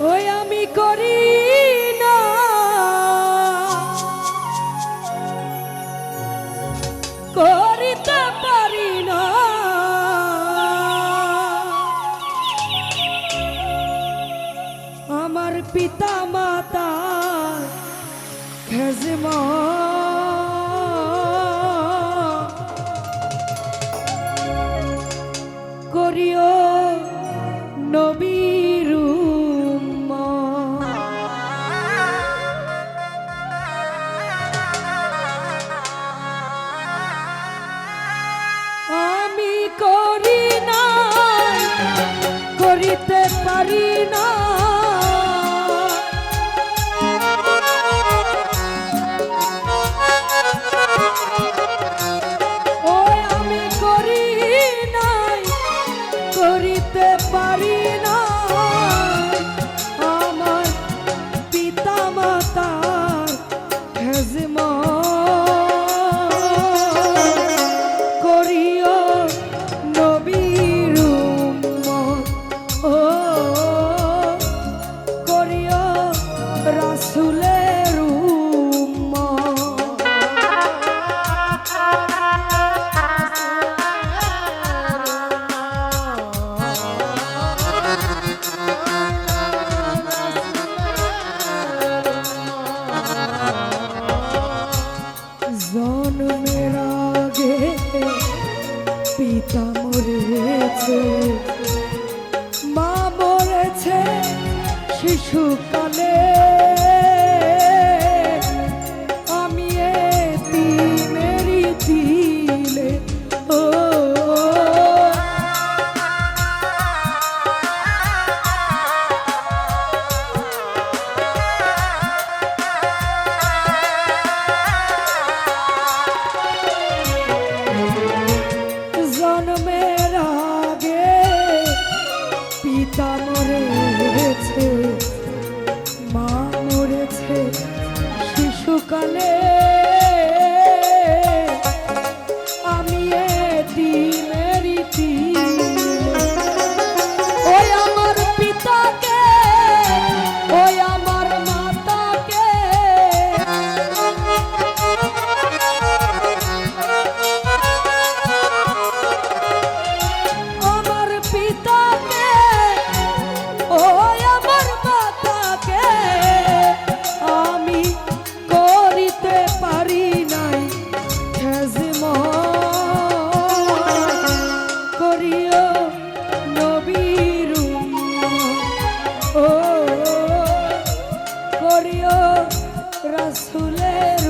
ওই আমি করি না। করিতে পারি না। আমার পিতা মাতা খেজমা আগে পিতা মরেছে মা মরেছে শিশু মরেছে মা মরেছে শিশুকালে রসুলের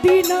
যদি না